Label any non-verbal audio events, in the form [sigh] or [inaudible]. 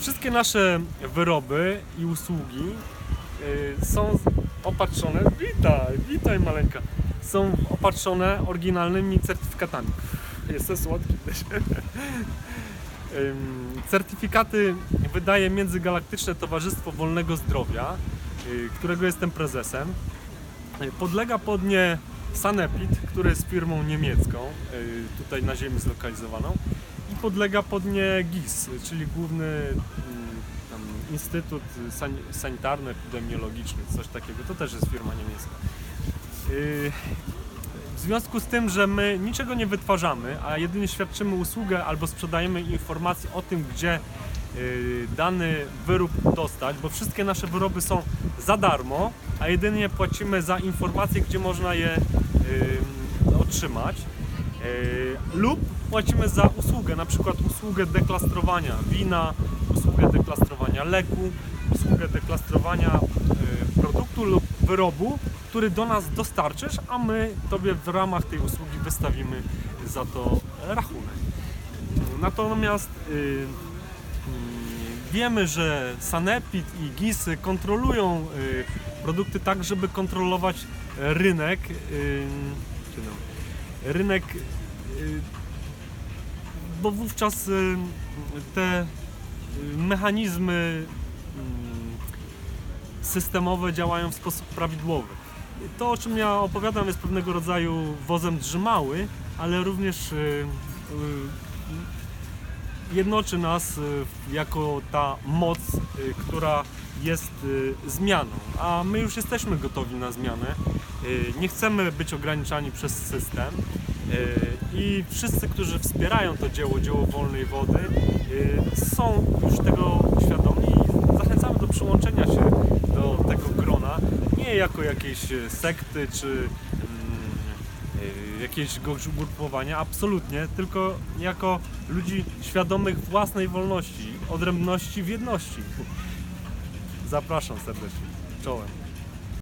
Wszystkie nasze wyroby i usługi y, są opatrzone, witaj, witaj maleńka, są opatrzone oryginalnymi certyfikatami. Jestem słodki też. [laughs] Certyfikaty wydaje Międzygalaktyczne Towarzystwo Wolnego Zdrowia, y, którego jestem prezesem. Y, Podlega pod nie Sanepid, który jest firmą niemiecką, tutaj na ziemi zlokalizowaną podlega pod nie GIS, czyli Główny mm, tam, Instytut San- Sanitarno-Epidemiologiczny, coś takiego. To też jest firma niemiecka. Y, W związku z tym, że my niczego nie wytwarzamy, a jedynie świadczymy usługę albo sprzedajemy informacje o tym, gdzie y, dany wyrób dostać, bo wszystkie nasze wyroby są za darmo, a jedynie płacimy za informacje, gdzie można je y, otrzymać. Y, lub płacimy za usługę, na przykład usługę deklastrowania wina, usługę deklastrowania leku, usługę deklastrowania y, produktu lub wyrobu, który do nas dostarczysz, a my Tobie w ramach tej usługi wystawimy za to rachunek. Natomiast y, wiemy, że Sanepid i GIS-y kontrolują produkty tak, żeby kontrolować rynek, no, rynek, y, bo wówczas y, te y, mechanizmy systemowe działają w sposób prawidłowy. To, o czym ja opowiadam, jest pewnego rodzaju wozem drzymały, ale również jednoczy nas jako ta moc, która jest zmianą. A my już jesteśmy gotowi na zmianę. Y, Nie chcemy być ograniczani przez system. Y, I wszyscy, którzy wspierają to dzieło, dzieło wolnej wody, y, są już tego świadomi i zachęcamy do przyłączenia się do tego grona. Nie jako jakiejś sekty czy mm, jakiegoś go- ugrupowania, absolutnie, tylko jako ludzi świadomych własnej wolności, odrębności w jedności. Zapraszam serdecznie. Czołem.